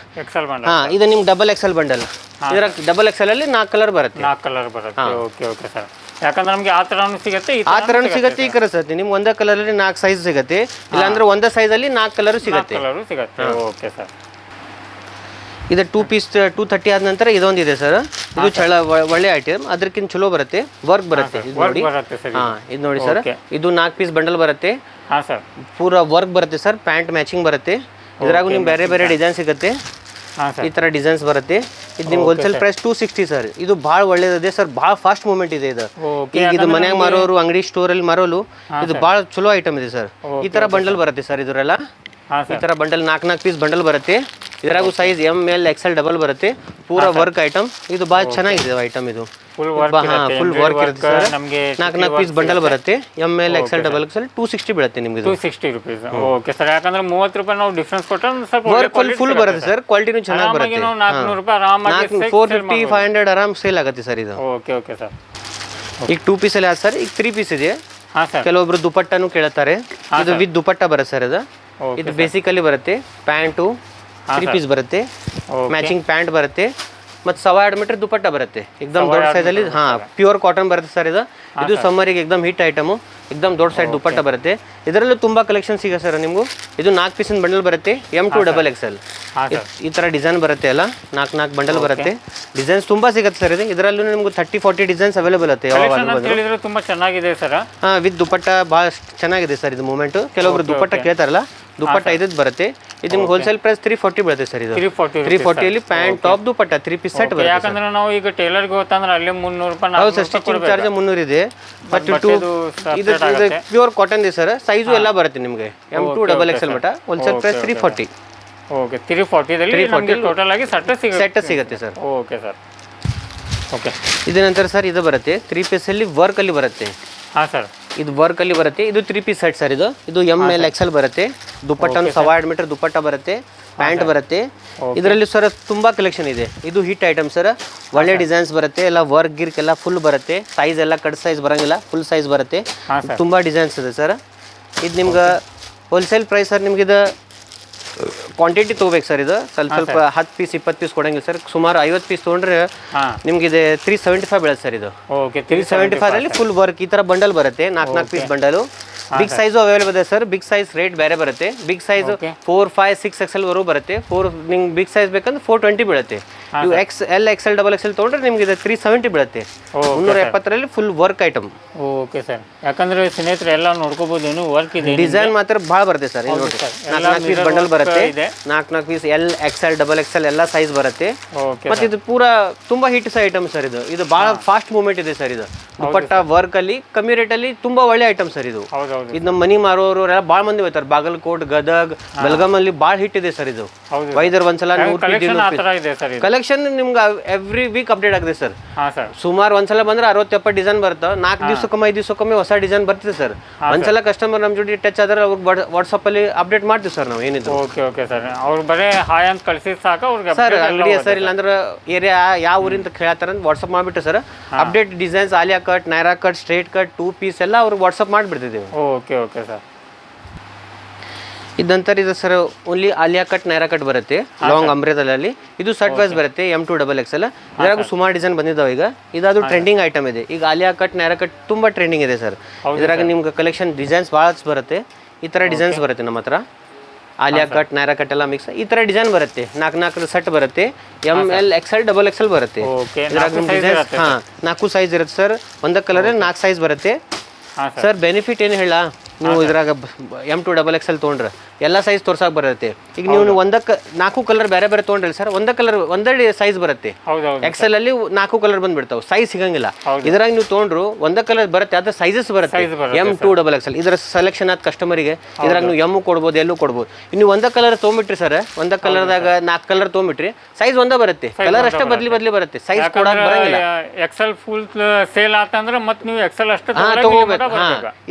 ಹಾ ಇದು ನಿಮ್ಗೆ ಡಬಲ್ ಎಕ್ಸ್ ಎಲ್ ಬಂಡಲ್ ಇದ್ರಾಗ ಡಬಲ್ ಎಕ್ಸೆಲ್ ಅಲ್ಲಿ ನಾಲ್ಕು ಕಲರ್ ಬರುತ್ತೆ. ನಾಲ್ಕು ಕಲರ್ ಬರುತ್ತೆ. ಓಕೆ ಓಕೆ ಸರ್ ಯಾಕಂದ್ರೆ ನಮಗೆ ಆ ಥರನೂ ಸಿಗುತ್ತೆ ಈ ಆ ಥರನೂ ಸಿಗುತ್ತೆ ಈ ಕಲರ್ ಸಿಗುತ್ತೆ ನಿಮ್ಗೆ ಒಂದೇ ಕಲರಲ್ಲಿ ನಾಲ್ಕು ಸೈಜ್ ಸಿಗುತ್ತೆ. ಇಲ್ಲಾಂದ್ರೆ ಒಂದೇ ಸೈಜಲ್ಲಿ ನಾಲ್ಕು ಕಲರ್ ಸಿಗುತ್ತೆ. ಕಲರು ಸಿಗುತ್ತೆ. ಓಕೆ ಸರ್ ಇದು ಟೂ ಪೀಸ್ ಟೂ ತರ್ಟಿ ಆದ ನಂತರ ಇದೊಂದು ಇದೆ ಸರ್ ಇದು ಚಳ ಒಳ್ಳೆ ಐಟಮ್ ಅದಕ್ಕಿಂತ ಚಲೋ ಬರುತ್ತೆ. ವರ್ಕ್ ಬರುತ್ತೆ. ಇದು ನೋಡಿ. ಸರ್ ಇದು ನೋಡಿ ಸರ್ ಇದು ನಾಲ್ಕು ಪೀಸ್ ಬಂಡಲ್ ಬರುತ್ತೆ. ಪೂರಾ ವರ್ಕ್ ಬರುತ್ತೆ ಸರ್ ಪ್ಯಾಂಟ್ ಮ್ಯಾಚಿಂಗ್ ಬರುತ್ತೆ. ಇದ್ರಾಗೂ ನಿಮ್ಗೆ ಬೇರೆ ಬೇರೆ ಡಿಸೈನ್ ಸಿಗುತ್ತೆ. ಹಾಂ ಈ ಥರ ಡಿಸೈನ್ಸ್ ಬರುತ್ತೆ. ಇದು ನಿಮ್ಗೆ wholesale price two sixty sir ಇದು ಭಾಳ ಒಳ್ಳೇದಿದೆ ಸರ್ ಭಾಳ ಫಾಸ್ಟ್ ಮೂವ್ಮೆಂಟ್ ಇದೆ ಇದು. ಈಗ ಇದು ಮನ್ಯಾಗ ಮಾರೋರು ಅಂಗಡಿ ಸ್ಟೋರಲ್ಲಿ ಮಾರೋಲು ಇದು ಭಾಳ ಚಲೋ ಐಟಮ್ ಇದೆ ಸರ್ ಈ ತರ ಬಂಡಲ್ ಬರುತ್ತೆ ಸರ್ ಇದರೆಲ್ಲ. ಈ ತರ ಥರ ಬಂಡಲ್ ನಾಲ್ಕು ನಾಲ್ಕು ಪೀಸ್ ಬಂಡಲ್ ಬರುತ್ತೆ ಇದ್ರಾಗೂ size M L XL double ಬರುತ್ತೆ. ಪೂರಾ ವರ್ಕ್ ಐಟಮ್ ಇದು ಭಾಳ ಚೆನ್ನಾಗಿದೆ ಐಟಮ್ ಇದು. ಫುಲ್ ಫುಲ್ ವರ್ಕ್ ಇರುತ್ತೆ ನಮಗೆ ನಾಲ್ಕು ನಾಲ್ಕು ಪೀಸ್ ಬಂಡಲ್ ಬರುತ್ತೆ. M L XL double XL two sixty ಬೀಳುತ್ತೆ ನಿಮ್ಗೆ two sixty rupees okay sir ಯಾಕಂದ್ರೆ ಮೂವತ್ತು ರೂಪಾಯಿ ನಾವು ಡಿಫ್ರೆನ್ಸ್ ಕೊಟ್ಟರೆ ಸ್ವಲ್ಪ ವರ್ಕ್ ಫುಲ್ ಬರುತ್ತೆ ಸರ್ ಕ್ವಾಲಿಟಿನೂ ಚೆನ್ನಾಗಿ ಬರುತ್ತೆ. ನಾವು ನಾಲ್ಕುನೂರು ರೂಪಾಯಿ ಆರಾಮಾಗಿ ನಾಲ್ಕು ಫೋರ್ ಫಿಫ್ಟಿ ಫೈವ್ ಹಂಡ್ರೆಡ್ ಆರಾಮ್ ಸೇಲ್ ಆಗುತ್ತೆ ಸರ್ ಇದು. ಓಕೆ ಓಕೆ ಸರ್ ಈಗ ಟೂ ಪೀಸ್ ಆದ ಸರ್ ಈಗ ತ್ರೀ ಪೀಸ್ ಇದೆ. ಕೆಲವೊಬ್ರು ದುಪಟ್ಟನು ಕೇಳುತ್ತಾರೆ ಇದು ವಿತ್ ದುಪಟ್ಟ ಬರುತ್ತೆ ಸರ್ ಇದು. ಇದು ಬೇಸಿಕಲಿ ಬರುತ್ತೆ. ಪ್ಯಾಂಟು ತ್ರೀ ಪೀಸ್ ಬರುತ್ತೆ. ಮ್ಯಾಚಿಂಗ್ ಪ್ಯಾಂಟ್ ಬರುತ್ತೆ. ಮತ್ತು ಸವಾ ಎರಡು ಮೀಟರ್ ದುಪಟ್ಟ ಬರುತ್ತೆ. ಎಕ್ದಮ್ ದೊಡ್ಡ ಸೈಜಲ್ಲಿ ಹಾ ಪ್ಯೂರ್ ಕಾಟನ್ ಬರುತ್ತೆ ಸರ್ ಇದು. ಇದು ಸಮ್ಮರಿಗೆ ಎಕ್ದಮ್ ಹಿಟ್ ಐಟಮು ಎಕ್ದಮ್ ದೊಡ್ಡ ಸೈಡ್ ದುಪ್ಪಟ್ಟ ಬರುತ್ತೆ. ಇದರಲ್ಲೂ ತುಂಬಾ ಕಲೆಕ್ಷನ್ ಸಿಗ ಸರ್ ನಿಮಗೂ. ಇದು ನಾಲ್ಕು ಪೀಸಿನ ಬಂಡಲ್ ಬರುತ್ತೆ. M to double X L ಈ ಥರ ಡಿಸೈನ್ ಬರುತ್ತೆ ಅಲ್ಲ? ನಾಲ್ಕು ನಾಲ್ಕು ಬಂಡಲ್ ಬರುತ್ತೆ. ಡಿಸೈನ್ಸ್ ತುಂಬಾ ಸಿಗುತ್ತೆ ಸರ್ ಇದು. ಇದರಲ್ಲೂ ನಿಮ್ಗೆ ತರ್ಟಿ ಫೋರ್ಟಿ ಡಿಸೈನ್ಸ್ ಅವೈಲೇಬಲ್ ಆಗುತ್ತೆ ತುಂಬ ಚೆನ್ನಾಗಿದೆ ಸರ್ ಹಾಂ ವಿತ್ ದುಪ್ಪಟ್ಟ ಭಾಳ ಚೆನ್ನಾಗಿದೆ ಸರ್ ಇದು ಮೂಮೆಂಟು ಕೆಲವೊಬ್ರು ದುಪ್ಪಟ್ಟ ಕೇಳ್ತಾರಲ್ಲ? ದುಪಟ್ಟ ಐದದ್ ಬರುತ್ತೆ. ಇದು ನಿಮ್ಗೆ ಹೋಲ್ಸೇಲ್ ಪ್ರೈಸ್ ತ್ರೀ ಫಾರ್ಟಿ ಬರುತ್ತೆ ಸರ್ ಇದು. Three forty three ಫಾರ್ಟಿಯಲ್ಲಿ pant top dupatta three piece set ಬರುತ್ತೆ ಯಾಕಂದ್ರೆ ನಾವು ಈಗ ಟೇಲರ್ಗೆ ಹೋತಂದ್ರೆ ಅಲ್ಲಿ ಮುನ್ನೂರು ರೂಪಾಯಿ ಹೌದು ನಾಲ್ಕು ಸರ್ ಸ್ಟಿಚಿಂಗ್ ಚಾರ್ಜ್ ಮುನ್ನೂರು ಇದೆ. ಬಟ್ ಟೂ ಇದು ಪ್ಯೂರ್ ಕಾಟನ್ ಇದೆ ಸರ್. ಸೈಜು ಎಲ್ಲ ಬರುತ್ತೆ ನಿಮಗೆ. ಎಂ ಟು ಡಬಲ್ ಎಕ್ಸೆಲ್ ಮಟ್ಟ. Wholesale price three forty okay three ಫಾರ್ಟಿದಲ್ಲಿ ನಮಗೆ ಟೋಟಲ್ ಆಗಿ ಸೆಟ್ ಸಿಗುತ್ತೆ. ಸೆಟ್ ಸಿಗುತ್ತೆ ಸರ್. Okay sir. ಓಕೆ. ಇದ ನಂತರ ಸರ್ ಇದು ಬರುತ್ತೆ. ತ್ರೀ ಪೀಸಲ್ಲಿ ವರ್ಕಲ್ಲಿ ಬರುತ್ತೆ. ಹಾಂ ಸರ್. ಇದು ವರ್ಕಲ್ಲಿ ಬರುತ್ತೆ. ಇದು ತ್ರೀ ಪೀಸ್ ಸೆಟ್ ಸರ್ ಇದು. ಇದು ಎಂ ಎಲ್ ಎಕ್ಸೆಲ್ ಬರುತ್ತೆ. ದುಪ್ಪಟ್ಟನು ಸವಾ ಎರಡು ಮೀಟರ್ ದುಪ್ಪಟ್ಟ ಬರುತ್ತೆ. ಪ್ಯಾಂಟ್ ಬರುತ್ತೆ. ಇದರಲ್ಲಿ ಸರ್ ತುಂಬ ಕಲೆಕ್ಷನ್ ಇದೆ. ಇದು ಹಿಟ್ ಐಟಮ್ ಸರ್ ಒಳ್ಳೆ ಡಿಸೈನ್ಸ್ ಬರುತ್ತೆ. ಎಲ್ಲ ವರ್ಕ್ ಗಿರ್ಕ್ ಎಲ್ಲ ಫುಲ್ ಬರುತ್ತೆ. ಸೈಜ್ ಎಲ್ಲ ಕಟ್ ಸೈಜ್ ಬರೋಂಗಿಲ್ಲ. ಫುಲ್ ಸೈಜ್ ಬರುತ್ತೆ. ತುಂಬ ತುಂಬಾ ಡಿಸೈನ್ಸ್ ಇದೆ ಸರ್ ಇದು ನಿಮ್ಗೆ ಹೋಲ್ಸೇಲ್ ಪ್ರೈಸ್ ಸರ್ ನಿಮ್ಗೆ ಇದು ಕ್ವಾಂಟಿಟಿ ತೊಗೋಬೇಕು ಸರ್ ಇದು. ಸ್ವಲ್ಪ ಸ್ವಲ್ಪ ಹತ್ತು ಪೀಸ್ ಇಪ್ಪತ್ತು ಪೀಸ್ ಕೊಡಂಗಿಲ್ಲ ಸರ್ ಸುಮಾರು ಐವತ್ತು ಪೀಸ್ ತೊಗೊಂಡ್ರೆ ನಿಮ್ಗೆ ಇದೆ ತ್ರೀ ಸೆವೆಂಟಿ ಫೈವ್ ಬೀಳುತ್ತೆ ಸರ್ ಇದು. ಓಕೆ ತ್ರೀ ಸೆವೆಂಟಿ ಫೈವ್ ಅಲ್ಲಿ ಫುಲ್ ವರ್ಕ್ ಈ ತರ ಬಂಡಲ್ ಬರುತ್ತೆ. ನಾಲ್ಕು ನಾಲ್ಕು piece bundle big size available ಇದೆ ಸರ್. ಬಿಗ್ ಸೈಜ್ ರೇಟ್ ಬೇರೆ ಬರುತ್ತೆ. Big size. Four five six XL ವರೆಗೂ ಬರುತ್ತೆ. ಫೋರ್ ನಿಮ್ಗೆ ಬಿಗ್ ಸೈಜ್ ಬೇಕಂದ್ರೆ ಫೋರ್ ಟ್ವೆಂಟಿ ಬೀಳುತ್ತೆ. ನೀವು X L XL double XL ತೊಗೊಂಡ್ರೆ ನಿಮ್ಗೆ ಇದು ತ್ರೀ ಸೆವೆಂಟಿ ಬೀಳುತ್ತೆ. ಮುನ್ನೂರ ಎಪ್ಪತ್ತರಲ್ಲಿ full work item okay sir. ಯಾಕಂದ್ರೆ ಸ್ನೇಹಿತರೆ ಎಲ್ಲ ನೋಡ್ಕೋಬಹುದು ಏನು ವರ್ಕ್ ಇದೆ. ಡಿಸೈನ್ ಮಾತ್ರ ಭಾಳ ಬರುತ್ತೆ ಸರ್. ನೋಡಿ. ನಾಲ್ಕು ನಾಲ್ಕು ಪೀಸ್ ಬಂಡಲ್ ಬರುತ್ತೆ. ನಾಲ್ಕು ನಾಲ್ಕು piece L XL double XL ಎಲ್ಲ ಸೈಜ್ ಬರುತ್ತೆ. ಮತ್ತೆ ಇದು ಪೂರಾ ತುಂಬಾ ಹಿಟ್ಸ್ ಐಟಮ್ ಸರ್ ಇದು. ಇದು ಬಹಳ ಫಾಸ್ಟ್ ಮೂವ್ಮೆಂಟ್ ಇದೆ ಸರ್ ಇದು. ದುಪ್ಪಟ್ಟ ವರ್ಕ್ ಅಲ್ಲಿ ಕಮ್ಮಿ ರೇಟ್ ಅಲ್ಲಿ ತುಂಬಾ ಒಳ್ಳೆ ಐಟಮ್ ಸರ್ ಇದು. ಇದು ನಮ್ಮ ಮನಿ ಮಾರೋರು ಎಲ್ಲ ಭಾಳ ಮಂದಿ ಹೋಯ್ತಾರೆ ಬಾಗಲಕೋಟ್ ಗದಗ್ ಬೆಳಗಾಂ ಅಲ್ಲಿ ಭಾಳ ಹಿಟ್ ಇದೆ ಸರ್ ಇದು. ವೈದರ್ ಒಂದ್ಸಲ ಕಲೆಕ್ಷನ್ ನಿಮ್ಗೆ ಎವ್ರಿ ವೀಕ್ ಅಪ್ಡೇಟ್ ಆಗಿದೆ ಸರ್. ಸುಮಾರು ಒಂದ್ಸಲ ಬಂದ್ರೆ ಅರವತ್ತು ಎಪ್ಪತ್ತು ಡಿಸೈನ್ ಬರುತ್ತೆ? ನಾಲ್ಕು ದಿವಸಕ್ಕೊಮ್ಮೆ ಐದು ದಿವಸಕ್ಕೊಮ್ಮೆ ಹೊಸ ಡಿಸೈನ್ ಬರ್ತಿದೆ ಸರ್. ಒಂದ್ಸಲ ಕಸ್ಟಮರ್ ನಮ್ಮ ಜೊತೆ ಟಚ್ ಆದ್ರೆ ಅವ್ರಿಗೆ ವಾಟ್ಸಪ್ ಅಲ್ಲಿ ಅಪ್ಡೇಟ್ ಮಾಡ್ತೀವಿ ಸರ್ ನಾವು ಏನಿದ್ರು. Okay okay sir. ಅವ್ರು ಬರೀ ಹಾಯ್ ಅಂತ ಕಳ್ಸಿದ್ ಸಾಕು ಅವ್ರಿಗೆ ಸರ್ update ಅಂಗಡಿ ಸರ್. ಇಲ್ಲಾಂದ್ರೆ ಏರಿಯಾ ಯಾವ ಊರಿಂದ ಕೇಳತ್ತಾರ ಅಂತ ವಾಟ್ಸಪ್ ಮಾಡಿಬಿಟ್ಟು sir. Update designs Alia cut Naira cut straight cut two piece ಎಲ್ಲ ಅವ್ರಿಗೆ ವಾಟ್ಸಪ್ ಮಾಡಿಬಿಡ್ತಿದ್ದೀವಿ. Okay okay sir. ಇದಂತರ ಇದು sir only Alia cut Naira cut ಬರುತ್ತೆ. ಲಾಂಗ್ ಅಂಬ್ರೆದಲ್ಲಿ ಇದು ಸರ್ಟ್ ವೈಸ್ ಬರುತ್ತೆ M to double X L ಇದ್ರಾಗ ಸುಮಾರು ಡಿಸೈನ್ ಬಂದಿದ್ದಾವೆ ಈಗ. ಇದಾದ್ರು ಟ್ರೆಂಡಿಂಗ್ ಐಟಮ್ ಇದೆ. ಈಗ ಆಲಿಯಾ ಕಟ್ ನೈರಾ ಕಟ್ ತುಂಬಾ ಟ್ರೆಂಡಿಂಗ್ ಇದೆ ಸರ್. ಇದ್ರಾಗ ನಿಮ್ಗೆ ಕಲೆಕ್ಷನ್ ಡಿಸೈನ್ಸ್ ಭಾಳ ಬರುತ್ತೆ. ಈ ಥರ ಡಿಸೈನ್ಸ್ ಬರುತ್ತೆ ನಮ್ಮ ಹತ್ರ. ಆಲಿಯಾ ಕಟ್ ನೈರಾ ಕಟ್ ಎಲ್ಲ ಮಿಕ್ಸ್ ಈ ಥರ ಡಿಸೈನ್ ಬರುತ್ತೆ. ನಾಲ್ಕು ನಾಲ್ಕು ಸೆಟ್ ಬರುತ್ತೆ. M L XL double XL ಬರುತ್ತೆ. ಓಕೆ. ಇದ್ರಾಗ ನಿಮ್ಗೆ ಡಿಸೈನ್ಸ್ ಹಾಂ ನಾಲ್ಕು ಸೈಜ್ ಇರುತ್ತೆ ಸರ್. ಒಂದ ಕಲರ್ ನಾಲ್ಕು ಸೈಜ್ ಬರುತ್ತೆ. ಸರ್. ಬೆನಿಫಿಟ್ ಏನು ಹೇಳ? ನೀವು ಇದ್ರಾಗ M to double X L ತೊಗೊಂಡ್ರೆ ಎಲ್ಲ ಸೈಜ್ ತೋರ್ಸಕ್ಕೆ ಬರುತ್ತೆ. ಈಗ ನೀವು ಒಂದಕ್ಕೆ ನಾಲ್ಕು ಕಲರ್ ಬೇರೆ ಬೇರೆ ತೊಗೊಂಡ್ರಿ ಸರ್ ಒಂದೇ ಕಲರ್ ಒಂದೇ ಸೈಜ್ ಬರುತ್ತೆ. ಎಕ್ಸೆಲ್ ಅಲ್ಲಿ ನಾಲ್ಕು ಕಲರ್ ಬಂದ್ಬಿಡ್ತಾವೆ ಸೈಜ್ ಸಿಗಂಗಿಲ್ಲ. ಇದ್ರಾಗ ನೀವು ತೊಗೊಂಡ್ರು ಒಂದೇ ಕಲರ್ ಬರುತ್ತೆ ಅದ್ರ ಸೈಜಸ್ ಬರುತ್ತೆ. ಎಂ ಟು ಡಬಲ್ ಎಕ್ಸೆಲ್ ಇದ್ರ ಸೆಲೆಕ್ಷನ್ ಆದ ಕಸ್ಟಮರಿಗೆ ಇದ್ರಾಗ ನೀವು ಎಂ ಕೊಡ್ಬೋದು ಎಲ್ಲೂ ಕೊಡ್ಬೋದು. ಇನ್ನು ಒಂದೇ ಕಲರ್ ತೊಗೊಂಬಿಟ್ರಿ ಸರ್ ಒಂದೇ ಕಲರ್ದಾಗ ನಾಲ್ಕು ಕಲರ್ ತೊಗೊಂಬಿಟ್ರಿ ಸೈಜ್ ಒಂದೇ ಬರುತ್ತೆ. ಕಲರ್ ಅಷ್ಟೇ ಬದಲಿ ಬದಲಿ ಬರುತ್ತೆ. ಸೈಜ್ ಕೊಡಕ್ ಬರಂಗಿಲ್ಲ. ಎಕ್ಸೆಲ್ ಫುಲ್ ಸೇಲ್ ಆತಂದ್ರೆ ಮತ್ತೆ ನೀವು ಎಕ್ಸೆಲ್ ಅಷ್ಟೇ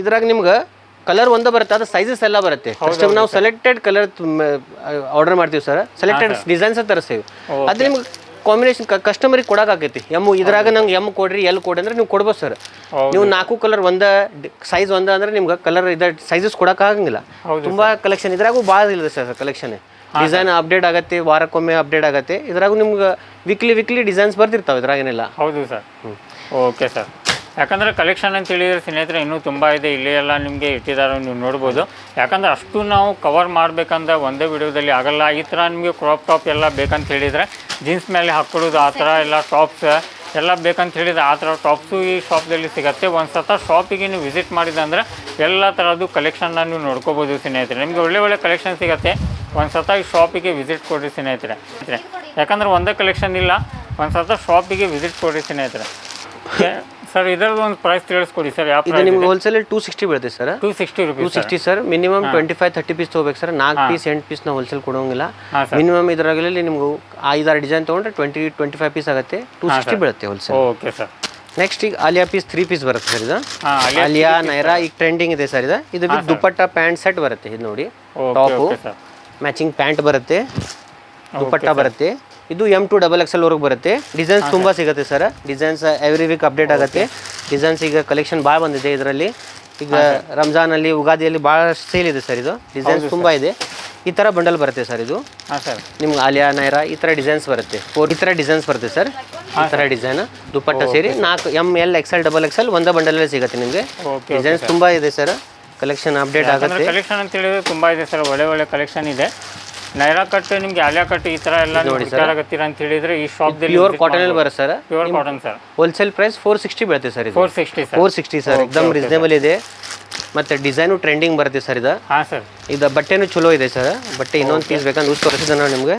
ಇದ್ರಾಗ ನಿಮ್ಗೆ ಕಲರ್ ಒಂದೇ ಬರುತ್ತೆ ಅದು ಸೈಜಸ್ ಎಲ್ಲ ಬರುತ್ತೆ. ನಾವು ಸೆಲೆಕ್ಟೆಡ್ ಕಲರ್ ಆರ್ಡರ್ ಮಾಡ್ತೀವಿ ಸರ್. ಸೆಲೆಕ್ಟೆಡ್ ಡಿಸೈನ್ಸ್ ತರಿಸ್ತೀವಿ. ಅದು ನಿಮ್ಗೆ ಕಾಂಬಿನೇಷನ್ ಕಸ್ಟಮರಿಗೆ ಕೊಡೋಕಾಗೈತಿ ಎಂ ಇದ್ರಾಗ ನಂಗೆ ಎಂ ಕೊಡ್ರಿ ಎಲ್ ಕೊಡಿ ಅಂದ್ರೆ ನೀವು ಕೊಡ್ಬೋದು ಸರ್. ನೀವು ನಾಲ್ಕು ಕಲರ್ ಒಂದ ಸೈಜ್ ಒಂದ ಅಂದ್ರೆ ನಿಮ್ಗೆ ಕಲರ್ ಇದ ಸೈಜಸ್ ಕೊಡೋಕ್ಕಾಗಂಗಿಲ್ಲ ಹೌದು ತುಂಬಾ ಕಲೆಕ್ಷನ್ ಇದ್ರಾಗೂ ಭಾಳ ಇಲ್ಲ ಸರ್ ಕಲೆಕ್ಷನ್ ಡಿಸೈನ್ ಅಪ್ಡೇಟ್ ಆಗತ್ತೆ ವಾರಕ್ಕೊಮ್ಮೆ ಅಪ್ಡೇಟ್ ಆಗತ್ತೆ. ಇದ್ರಾಗೂ ನಿಮ್ಗೆ ವೀಕ್ಲಿ ವೀಕ್ಲಿ ಡಿಸೈನ್ಸ್ ಬರ್ತಿರ್ತಾವೆ ಇದ್ರಾಗೇನಿಲ್ಲ. ಹೌದು ಸರ್. Okay sir. ಯಾಕಂದ್ರೆ ಕಲೆಕ್ಷನ್ ಅಂತ ಹೇಳಿದರೆ ಸ್ನೇಹಿತರೆ, ಇನ್ನೂ ತುಂಬ ಇದೆ. ಇಲ್ಲಿ ಎಲ್ಲ ನಿಮಗೆ ಇಟ್ಟಿದ್ದಾರೆ, ನೀವು ನೋಡ್ಬೋದು. ಯಾಕಂದ್ರೆ ಅಷ್ಟು ನಾವು ಕವರ್ ಮಾಡಬೇಕಂದ್ರೆ ಒಂದೇ ವಿಡಿಯೋದಲ್ಲಿ ಆಗಲ್ಲ. ಈ ಥರ ನಿಮಗೆ ಕ್ರಾಪ್ ಟಾಪ್ ಎಲ್ಲ ಬೇಕಂತ ಹೇಳಿದರೆ ಜೀನ್ಸ್ ಮೇಲೆ ಹಾಕ್ಕೊಳ್ಳೋದು, ಆ ಥರ ಎಲ್ಲ ಟಾಪ್ಸ್ ಎಲ್ಲ ಬೇಕಂತ ಹೇಳಿದ್ರೆ ಆ ಥರ ಟಾಪ್ಸು ಈ ಶಾಪ್ದಲ್ಲಿ ಸಿಗುತ್ತೆ. ಒಂದು ಸತ ಶಾಪಿಗೆ ನೀವು ವಿಸಿಟ್ ಮಾಡಿದಂದರೆ ಎಲ್ಲ ಥರದ್ದು ಕಲೆಕ್ಷನ್ನ ನೀವು ನೋಡ್ಕೋಬೋದು ಸ್ನೇಹಿತರೆ. ನಿಮಗೆ ಒಳ್ಳೆ ಒಳ್ಳೆ ಕಲೆಕ್ಷನ್ ಸಿಗುತ್ತೆ. ಒಂದು ಸತ ಈ ಶಾಪಿಗೆ ವಿಸಿಟ್ ಕೊಡಿರಿ ಸ್ನೇಹಿತರೆ. ಯಾಕಂದ್ರೆ ಒಂದೇ ಕಲೆಕ್ಷನ್ ಇಲ್ಲ, ಒಂದು ಸತ ಶಾಪಿಗೆ ವಿಸಿಟ್ ಕೊಡಿರಿ ಸ್ನೇಹಿತರೆ. ಸರ್ ಇದರದ್ದು ಒಂದು ಪ್ರೈಸ್ ತಿಳಿಸ್ಕೊಡಿ ಸರ್ ಯಾವ ಇದು ನಿಮ್ಗೆ ಹೋಲ್ಸೇಲ್ ಟೂ ಸಿಕ್ಸ್ಟಿ ಬೀಳುತ್ತೆ sir two sixty two rupees sixty sir minimum twenty five thirty piece ತೊಗೋಬೇಕು ಸರ್ ನಾಲ್ಕು ಪೀಸ್ ಎಂಟು ಪೀಸ್ ನಾವು ಹೋಲ್ಸೇಲ್ ಕೊಡೋಂಗಿಲ್ಲ. ಮಿನಿಮಮ್ ಇದರಾಗಲಿ ನಿಮ್ಗೆ ಐದಾರು ಡಿಸೈನ್ ತೊಗೊಂಡ್ರೆ ಟ್ವೆಂಟಿ ಟ್ವೆಂಟಿ ಫೈವ್ ಪೀಸ್ ಆಗುತ್ತೆ ಟೂ ಸಿಕ್ಸ್ಟಿ ಬೀಳುತ್ತೆ ಹೋಲ್ಸೇಲ್ ಓಕೆ ಸರ್ ನೆಕ್ಸ್ಟ್ ಈಗ ಆಲಿಯಾ ಪೀಸ್ ತ್ರೀ ಪೀಸ್ ಬರುತ್ತೆ ಸರ್ ಇದು. ಆಲಿಯಾ ನೈರಾ ಈಗ ಟ್ರೆಂಡಿಂಗ್ ಇದೆ ಸರ್ ಇದು. ಇದು ಬಿಟ್ಟು ದುಪ್ಪಟ್ಟ ಪ್ಯಾಂಟ್ ಸೆಟ್ ಬರುತ್ತೆ ಇದು ನೋಡಿ. ಟಾಪು ಮ್ಯಾಚಿಂಗ್ ಪ್ಯಾಂಟ್ ಬರುತ್ತೆ. ದುಪ್ಪಟ್ಟ ಬರುತ್ತೆ. ಇದು ಎಂ ಟು ಡಬಲ್ ಎಕ್ಸೆಲ್ ವರ್ಗ ಬರುತ್ತೆ. ಡಿಸೈನ್ಸ್ ತುಂಬಾ ಸಿಗುತ್ತೆ sir. Designs every week update ಆಗುತ್ತೆ. ಡಿಸೈನ್ಸ್ ಈಗ ಕಲೆಕ್ಷನ್ ಭಾಳ ಬಂದಿದೆ ಇದರಲ್ಲಿ. ಈಗ ರಂಜಾನಲ್ಲಿ ಉಗಾದಿಯಲ್ಲಿ ಭಾಳ ಸೇಲ್ ಇದೆ ಸರ್ ಇದು. ಡಿಸೈನ್ಸ್ ತುಂಬಾ ಇದೆ. ಈ ಥರ ಬಂಡಲ್ ಬರುತ್ತೆ ಸರ್ ಇದು. ಸರ್. ನಿಮ್ಗೆ ಆಲಿಯಾ ನೈರಾ ಈ ಥರ ಡಿಸೈನ್ಸ್ ಬರುತ್ತೆ. ಫೋರ್ ಈ ಥರ ಡಿಸೈನ್ಸ್ ಬರುತ್ತೆ ಸರ್. ಈ ಥರ ಡಿಸೈನ್ ದುಪ್ಪಟ್ಟ ಸೇರಿ ನಾಲ್ಕು M L XL double XL ಒಂದೇ ಬಂಡಲಲ್ಲಿ ಸಿಗುತ್ತೆ ನಿಮಗೆ. ಡಿಸೈನ್ಸ್ ತುಂಬಾ ಇದೆ ಸರ್. ಕಲೆಕ್ಷನ್ ಅಪ್ಡೇಟ್ ಆಗುತ್ತೆ. ಕಲೆಕ್ಷನ್ ಅಂತ ಹೇಳಿದ್ರೆ ತುಂಬ ಇದೆ ಸರ್. ಒಳ್ಳೆ ಒಳ್ಳೆ ಕಲೆಕ್ಷನ್ ಇದೆ. ನೈರಾ ಕಟ್ ನಿಮ್ಗೆ ಆಲಿಯಾ ಕಟ್ ಈ ತರ ಎಲ್ಲ ನೋಡಿ ಸರ್. ಆಗತ್ತೀರ ಅಂತ ಹೇಳಿದ್ರೆ ಈ ಶಾಪ್ ಪ್ಯೂರ್ ಕಾಟನಲ್ಲಿ ಬರುತ್ತೆ sir. Pure cotton sir wholesale price four sixty ಬೀಳುತ್ತೆ ಸರ್ ಇದು. Four sixty sir four sixty sir. ಎಕ್ದಮ್ ರೀಸನೇಬಲ್ ಇದೆ. ಮತ್ತೆ ಡಿಸೈನು ಟ್ರೆಂಡಿಂಗ್ ಬರುತ್ತೆ ಸರ್ ಇದು. ಹಾಂ ಸರ್ ಇದು ಬಟ್ಟೆನೂ ಚಲೋ ಇದೆ ಸರ್. ಬಟ್ಟೆ ಇನ್ನೊಂದು ಪೀಸ್ ಬೇಕಂದ್ರೆ ಯೂಸ್ ತೋರಿಸಿದ ನಾವು ನಿಮಗೆ.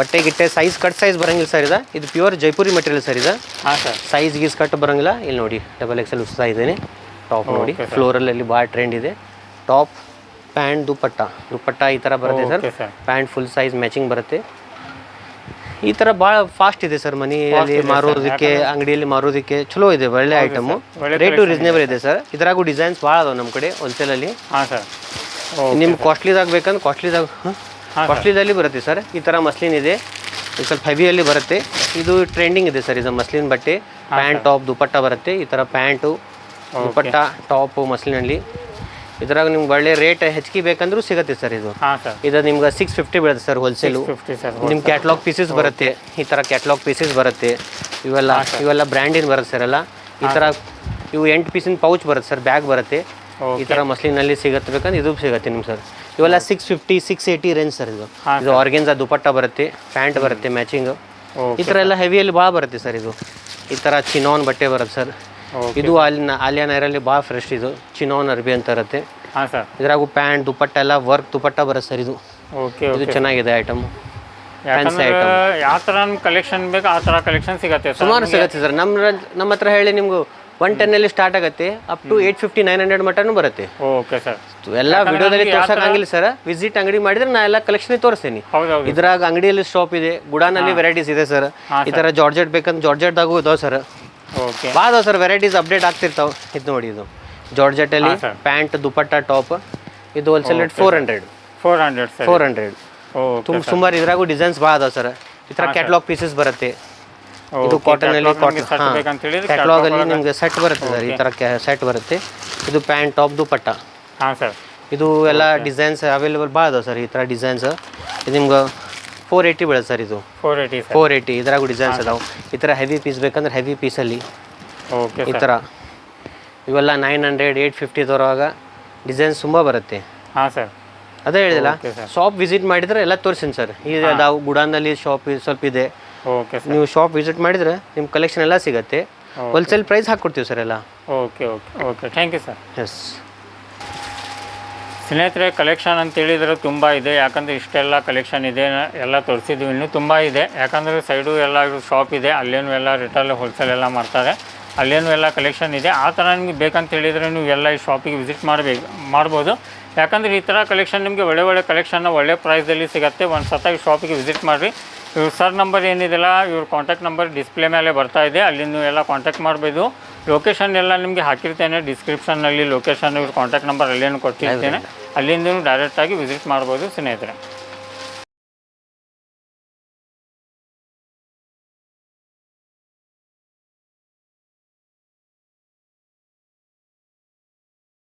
ಬಟ್ಟೆ ಗಿಟ್ಟೆ ಸೈಜ್ ಕಟ್ ಸೈಜ್ ಬರಂಗಿಲ್ಲ ಸರ್ ಇದು. ಇದು ಪ್ಯೂರ್ ಜೈಪುರಿ ಮೆಟೀರಿಯಲ್ ಸರ್ ಇದು. ಹಾಂ ಸರ್ ಸೈಜ್ ಗೀಸ್ ಕಟ್ ಬರಂಗಿಲ್ಲ. ಇಲ್ಲಿ ನೋಡಿ ಡಬಲ್ ಎಕ್ಸೆಲ್ ಉಸ್ತಾ ಇದ್ದೀನಿ. ಟಾಪ್ ನೋಡಿ. ಫ್ಲೋರಲ್ಲಿ ಭಾಳ ಟ್ರೆಂಡ್ ಇದೆ. ಟಾಪ್ ಪ್ಯಾಂಟ್ ದುಪ್ಪಟ್ಟ ದುಪ್ಪಟ್ಟ ಈ ಥರ ಬರುತ್ತೆ sir. Pant full size matching ಬರುತ್ತೆ. ಈ ಥರ ಭಾಳ ಫಾಸ್ಟ್ ಇದೆ ಸರ್ ಮನೆಯಲ್ಲಿ ಮಾರೋದಕ್ಕೆ ಅಂಗಡಿಯಲ್ಲಿ ಮಾರೋದಕ್ಕೆ ಚಲೋ ಇದೆ ಒಳ್ಳೆ ಐಟಮು ರೇಟು ರೀಸನೇಬಲ್ ಇದೆ ಸರ್. ಇದ್ರಾಗೂ ಡಿಸೈನ್ಸ್ ಭಾಳ ಅದಾವೆ ನಮ್ಮ ಕಡೆ ಹೋಲ್ಸೇಲಲ್ಲಿ ಹಾಂ ಸರ್. ನಿಮ್ಗೆ ಕಾಸ್ಟ್ಲಿದಾಗ ಬೇಕಂದ್ರೆ ಕಾಸ್ಟ್ಲಿದಾಗ ಹಾಂ? ಕಾಸ್ಟ್ಲಿದಲ್ಲಿ ಬರುತ್ತೆ ಸರ್. ಈ ಥರ ಮಸ್ಲಿನ್ ಇದೆ. ಇದು ಸ್ವಲ್ಪ ಹೆವಿಯಲ್ಲಿ ಬರುತ್ತೆ. ಇದು ಟ್ರೆಂಡಿಂಗ್ ಇದೆ ಸರ್ ಇದು ಮಸ್ಲಿನ್ ಬಟ್ಟೆ. ಪ್ಯಾಂಟ್ ಟಾಪ್ ದುಪಟ್ಟ ಬರುತ್ತೆ. ಈ ಥರ ಪ್ಯಾಂಟು ದುಪ್ಪಟ್ಟ ಟಾಪು ಮಸ್ಲಿನಲ್ಲಿ ಇದ್ರಾಗ ನಿಮ್ಗೆ ಒಳ್ಳೆ ರೇಟ್ ಹೆಚ್ಚಿಗೆ ಬೇಕಂದ್ರೂ ಸಿಗುತ್ತೆ ಸರ್ ಇದು. ಹಾಂ ಸರ್ ಇದು ನಿಮ್ಗೆ ಸಿಕ್ಸ್ ಫಿಫ್ಟಿ ಬೀಳುತ್ತೆ ಸರ್ ಹೋಲ್ಸೇಲು ಫಿಫ್ಟಿ ಸರ್ ನಿಮ್ಮ ಕ್ಯಾಟ್ಲಾಗ್ ಪೀಸಸ್ ಬರುತ್ತೆ. ಈ ಥರ ಕ್ಯಾಟ್ಲಾಗ್ ಪೀಸಸ್ ಬರುತ್ತೆ. ಇವೆಲ್ಲ ಇವೆಲ್ಲ ಬ್ರ್ಯಾಂಡಿನ ಬರುತ್ತೆ ಸರ್ ಎಲ್ಲ. ಈ ಥರ ಇವು ಎಂಟು ಪೀಸಿನ ಪೌಚ್ ಬರುತ್ತೆ ಸರ್ ಬ್ಯಾಗ್ ಬರುತ್ತೆ. ಈ ಥರ ಮಸ್ಲಿನಲ್ಲಿ ಸಿಗತ್ತೆ ಬೇಕಂದ್ರೆ ಇದು ಸಿಗುತ್ತೆ ನಿಮ್ಗೆ ಸರ್ ಇವೆಲ್ಲ six fifty six eighty range sir ಇದು. ಇದು ಆರ್ಗೆನ್ಸ್ ದುಪಟ್ಟ ಬರುತ್ತೆ ಪ್ಯಾಂಟ್ ಬರುತ್ತೆ ಮ್ಯಾಚಿಂಗ್ ಈ ಥರ ಎಲ್ಲ ಹೆವಿಯಲ್ಲಿ ಭಾಳ ಬರುತ್ತೆ ಸರ್ ಇದು. ಈ ಥರ ಚಿನಾನ್ ಬಟ್ಟೆ ಬರುತ್ತೆ ಸರ್ ಇದು ಅಲ್ಲಿ ಆಲಿಯಾ ನೈರಲ್ಲಿ ಭಾಳ ಫ್ರೆಶ್ ಇದು. ಚಿನೋನ್ ಅರ್ಬಿ ಅಂತ ಇರುತ್ತೆ. ಹಾಂ ಸರ್ ಇದ್ರಾಗೂ ಪ್ಯಾಂಟ್ ದುಪ್ಪಟ್ಟ ಎಲ್ಲ ವರ್ಕ್ ದುಪ್ಪಟ್ಟ ಬರುತ್ತೆ ಸರ್ ಇದು. ಓಕೆ ಇದು ಚೆನ್ನಾಗಿದೆ ಐಟಮ್ ಯಾಕಂದ್ರೆ ಯಾವ ಥರ ಕಲೆಕ್ಷನ್ ಬೇಕು ಆ ಥರ ಕಲೆಕ್ಷನ್ ಸಿಗತ್ತೆ ಸುಮಾರು ಸಿಗುತ್ತೆ ಸರ್ ನಮ್ಮ ನಮ್ಮ ಹತ್ರ ಹೇಳಿ ನಿಮ್ಗೆ ಒನ್ ಟೆನ್ ಅಲ್ಲಿ ಸ್ಟಾರ್ಟ್ ಆಗುತ್ತೆ up to eight fifty nine hundred mutton ಬರುತ್ತೆ. ಓಕೆ ಸರ್ ಎಲ್ಲ ವಿಡಿಯೋದಲ್ಲಿ ತೋರ್ಸಕ್ಕಾಗಿಲ್ಲ ಸರ್ ವಿಸಿಟ್ ಅಂಗಡಿ ಮಾಡಿದ್ರೆ ನಾ ಎಲ್ಲ ಕಲೆಕ್ಷನ್ ತೋರಿಸ್ತೀನಿ ಇದ್ರಾಗ ಅಂಗಡಿಯಲ್ಲಿ ಶಾಪ್ ಇದೆ ಗುಡಾನಲ್ಲಿ ವೆರೈಟೀಸ್ ಇದೆ ಸರ್ ಈ ತರ ಜಾರ್ಜೆಟ್ ಬೇಕಂದ್ರೆ ಜಾರ್ಜೆಟ್ದಾಗೂ ಇದಾವೆ ಸರ್ ಓಕೆ ಭಾಳ ಅದಾವೆ ಸರ್ ವೆರೈಟೀಸ್ ಅಪ್ಡೇಟ್ ಆಗ್ತಿರ್ತಾವೆ. ಇದು ನೋಡಿ ಇದು. ಜಾರ್ಜೆಟಲ್ಲಿ ಅಲ್ಲಿ ಪ್ಯಾಂಟ್ ದುಪಟ್ಟ ಟಾಪ್. ಇದು wholesale rate four hundred four hundred four hundred ತುಂಬ ಸುಮಾರು ಇದ್ರಾಗು ಡಿಸೈನ್ಸ್ ಭಾಳ ಅದಾವ ಸರ್. ಈ ಥರ ಕ್ಯಾಟ್ಲಾಗ್ ಪೀಸಸ್ ಬರುತ್ತೆ. ಇದು ಕಾಟನ್ ಅಲ್ಲಿ ನಿಮಗೆ ಬೇಕಂತ ಹೇಳಿದ್ರೆ ಕ್ಯಾಟ್ಲಾಗ್ ಅಲ್ಲಿ ನಿಮ್ಗೆ ಸೆಟ್ ಬರುತ್ತೆ ಸರ್ ಈ ತರ ಸೆಟ್ ಬರುತ್ತೆ. ಇದು ಪ್ಯಾಂಟ್ ಟಾಪ್ ದುಪಟ್ಟ. ಹಾಂ ಸರ್. ಇದು ಎಲ್ಲ ಡಿಸೈನ್ಸ್ ಅವೈಲೇಬಲ್ ಭಾಳ ಅದಾವ ಸರ್ ಈ ಥರ ಡಿಸೈನ್ಸ್ ಇದು ನಿಮ್ಗೆ ಫೋರ್ ಏಯ್ಟಿ ಬೀಳುತ್ತೆ ಸರ್ ಇದು. ಫೋರ್ ಏಯ್ಟಿ ಫೋರ್ ಏಯ್ಟಿ ಇದ್ರಾಗೂ ಡಿಸೈನ್ಸ್ ಅದಾವೆ. ಈ ಥರ ಹೆವಿ ಪೀಸ್ ಬೇಕಂದ್ರೆ ಹೆವಿ ಪೀಸಲ್ಲಿ ಓಕೆ ಈ ಥರ ಇವೆಲ್ಲ ನೈನ್ ಹಂಡ್ರೆಡ್ ಏಯ್ಟ್ ಫಿಫ್ಟಿ ತರುವಾಗ ಡಿಸೈನ್ಸ್ ತುಂಬ ಬರುತ್ತೆ. ಹಾಂ ಸರ್ ಅದೇ ಹೇಳಿದಿಲ್ಲ. ಶಾಪ್ ವಿಸಿಟ್ ಮಾಡಿದ್ರೆ ಎಲ್ಲ ತೋರಿಸ್ತೀನಿ ಸರ್ ಈಗ ಅದಾವು ಗುಡಾನಲ್ಲಿ ಶಾಪ್ ಸ್ವಲ್ಪ ಇದೆ. ಓಕೆ ನೀವು ಶಾಪ್ ವಿಸಿಟ್ ಮಾಡಿದ್ರೆ ನಿಮ್ಮ ಕಲೆಕ್ಷನ್ ಎಲ್ಲ ಸಿಗುತ್ತೆ. ಹೋಲ್ಸೇಲ್ ಪ್ರೈಸ್ ಹಾಕ್ಕೊಡ್ತೀವಿ ಸರ್ ಎಲ್ಲ. Okay okay okay thank you sir yes ಸ್ನೇಹಿತರೆ ಕಲೆಕ್ಷನ್ ಅಂತ ಹೇಳಿದರೆ ತುಂಬ ಇದೆ. ಯಾಕಂದರೆ ಇಷ್ಟೆಲ್ಲ ಕಲೆಕ್ಷನ್ ಇದೆ, ಎಲ್ಲ ತೋರಿಸಿದ್ವಿ. ಇನ್ನೂ ತುಂಬ ಇದೆ. ಯಾಕಂದರೆ ಸೈಡು ಎಲ್ಲ ಶಾಪ್ ಇದೆ. ಅಲ್ಲೇನು ಎಲ್ಲ ರಿಟೇಲ್ ಹೋಲ್ಸೇಲ್ ಎಲ್ಲ ಮಾಡ್ತಾರೆ. ಅಲ್ಲೇನು ಎಲ್ಲ ಕಲೆಕ್ಷನ್ ಇದೆ. ಆ ಥರ ನಿಮಗೆ ಬೇಕಂತ ಹೇಳಿದರೆ ನೀವು ಎಲ್ಲ ಈ ಶಾಪಿಗೆ ವಿಸಿಟ್ ಮಾಡಬೇಕು ಮಾಡ್ಬೋದು. ಯಾಕಂದರೆ ಈ ಥರ ಕಲೆಕ್ಷನ್ ನಿಮಗೆ ಒಳ್ಳೆ ಒಳ್ಳೆ ಕಲೆಕ್ಷನ್ನ ಒಳ್ಳೆ ಪ್ರೈಸಲ್ಲಿ ಸಿಗುತ್ತೆ. ಒಂದು ಸತ ಈ ಶಾಪಿಗೆ ವಿಸಿಟ್ ಮಾಡಿರಿ. ಇವ್ರ ಸರ್ ನಂಬರ್ ಏನಿದೆಲ್ಲ ಇವ್ರ ಕಾಂಟ್ಯಾಕ್ಟ್ ನಂಬರ್ ಡಿಸ್ಪ್ಲೇ ಮೇಲೆ ಬರ್ತಾ ಇದೆ. ಅಲ್ಲಿ ನೀವು ಎಲ್ಲ ಕಾಂಟ್ಯಾಕ್ಟ್ ಮಾಡ್ಬೋದು. ಲೊಕೇಶನ್ ಎಲ್ಲ ನಿಮಗೆ ಹಾಕಿರ್ತೇನೆ. ಡಿಸ್ಕ್ರಿಪ್ಷನ್ನಲ್ಲಿ ಲೊಕೇಶನ್ ಕಾಂಟ್ಯಾಕ್ಟ್ ನಂಬರ್ ಅಲ್ಲೇನು ಕೊಟ್ಟಿರ್ತೇನೆ. ಅಲ್ಲಿಂದ ಡೈರೆಕ್ಟಾಗಿ ವಿಸಿಟ್ ಮಾಡ್ಬೋದು ಸ್ನೇಹಿತರೆ.